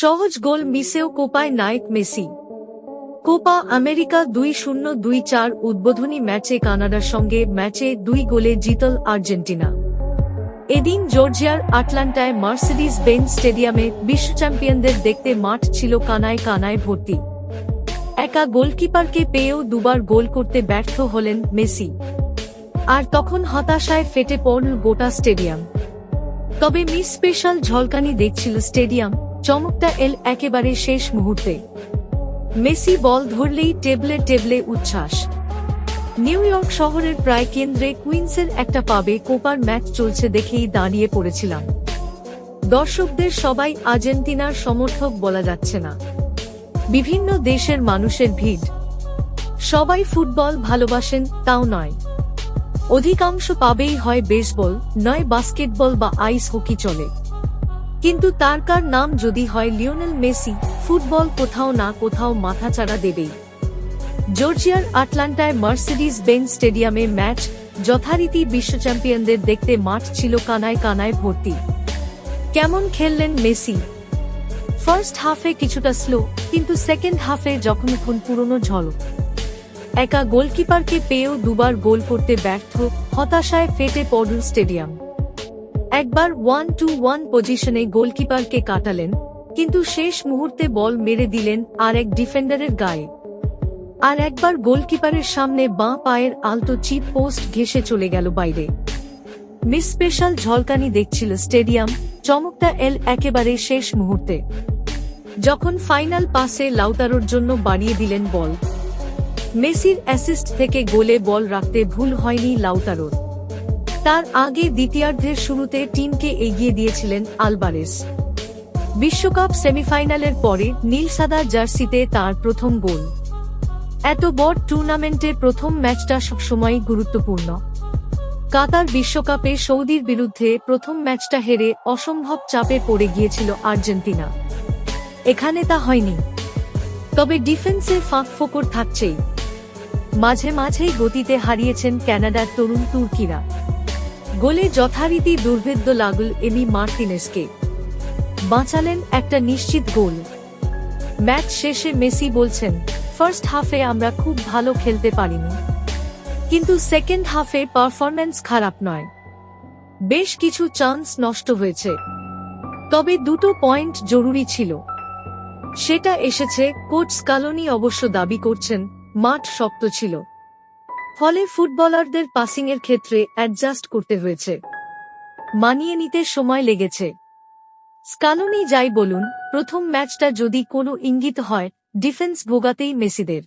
সহজ গোল মিসেও কোপায় নায়ক মেসি। কোপা আমেরিকা দুই শূন্য দুই চার উদ্বোধনী ম্যাচে কানাডার সঙ্গে ম্যাচে দুই গোলে জিতল আর্জেন্টিনা। এদিন জর্জিয়ার আটলান্টায় মার্সিডিজ বেন স্টেডিয়ামে বিশ্ব চ্যাম্পিয়নদের দেখতে মাঠ ছিল কানায় কানায় ভর্তি। একা গোলকিপারকে পেয়েও দুবার গোল করতে ব্যর্থ হলেন মেসি। আর তখন হতাশায় ফেটে পড়ল গোটা স্টেডিয়াম। তবে মিস স্পেশাল ঝলকানি দেখছিল স্টেডিয়াম। চমকটা এল একেবারে শেষ মুহূর্তে। মেসি বল ধরলেই টেবলে টেবলে উচ্ছ্বাস। নিউ ইয়র্ক শহরের প্রায় কেন্দ্রে কুইন্সের একটা পাবে কোপার ম্যাচ চলছে দেখেই দাঁড়িয়ে পড়েছিলাম। দর্শকদের সবাই আর্জেন্টিনার সমর্থক বলা যাচ্ছে না। বিভিন্ন দেশের মানুষের ভিড়। সবাই ফুটবল ভালোবাসেন তাও নয়। অধিকাংশ পাবেই হয় বেসবল, নয় বাস্কেটবল বা আইস হকি চলে। কিন্তু তার কার নাম যদি হয় লিওনেল মেসি, ফুটবল কোথাও না কোথাও মাথাচাড়া দেবেই। জর্জিয়ার আটলান্টায় মার্সিডিজ বেঞ্চ স্টেডিয়ামে ম্যাচ, যথারীতি বিশ্ব চ্যাম্পিয়নদের দেখতে মাঠ ছিল কানায় কানায় ভর্তি। কেমন খেললেন মেসি? ফার্স্ট হাফে কিছুটা স্লো, কিন্তু সেকেন্ড হাফে যখন এখন পুরনো ঝলক। একা গোলকিপারকে পেয়েও দুবার গোল করতে ব্যর্থ, হতাশায় ফেটে পড়ল স্টেডিয়াম। একবার ওয়ান টু ওয়ান পজিশনে গোলকিপারকে কাটালেন, কিন্তু শেষ মুহূর্তে বল মেরে দিলেন আর এক ডিফেন্ডারের গায়ে। আর একবার গোলকিপারের সামনে বাঁ পায়ের আলতো চিপ পোস্ট ঘেসে চলে গেল বাইরে। মিস স্পেশাল ঝলকানি দেখছিল স্টেডিয়াম চমকটা এল একেবারে শেষ মুহূর্তে। যখন ফাইনাল পাসে লাউতারোর জন্য বাড়িয়ে দিলেন বল। মেসির অ্যাসিস্ট থেকে গোলে বল রাখতে ভুল হয়নি লাউতারোর। তার আগে দ্বিতীয়ার্ধের শুরুতে টিমকে এগিয়ে দিয়েছিলেন আলবারেস। বিশ্বকাপ সেমিফাইনালের পরে নীল সাদা জার্সিতে তার প্রথম গোল। এত বড় টুর্নামেন্টের প্রথম ম্যাচটা সবসময় গুরুত্বপূর্ণ। কাতার বিশ্বকাপে সৌদির বিরুদ্ধে প্রথম ম্যাচটা হেরে অসম্ভব চাপে পড়ে গিয়েছিল আর্জেন্টিনা। এখানে তা হয়নি। তবে ডিফেন্সে ফাঁক ফোকর থাকছেই। মাঝে মাঝেই গতিতে হারিয়েছেন ক্যানাডার তরুণ তুর্কিরা। গোলে যথারীতি দুর্ভেদ্য লাগল এমি মার্টিনেসকে। বাঁচালেন একটা নিশ্চিত গোল। ম্যাচ শেষে মেসি বলছেন, ফার্স্ট হাফে আমরা খুব ভালো খেলতে পারিনি। কিন্তু সেকেন্ড হাফে পারফরম্যান্স খারাপ নয়। বেশ কিছু চান্স নষ্ট হয়েছে। তবে দুটো পয়েন্ট জরুরি ছিল। সেটা এসেছে, কোচ স্কালোনি অবশ্য দাবি করছেন, মাঠ শক্ত ছিল। ফলে ফুটবলারদের পাসিংয়ের ক্ষেত্রে অ্যাডজাস্ট করতে হয়েছে। মানিয়ে নিতে সময় লেগেছে। স্কালোনি যাই বলুন, প্রথম ম্যাচটা যদি কোনো ইঙ্গিত হয় ডিফেন্স ভোগাতেই মেসিদের।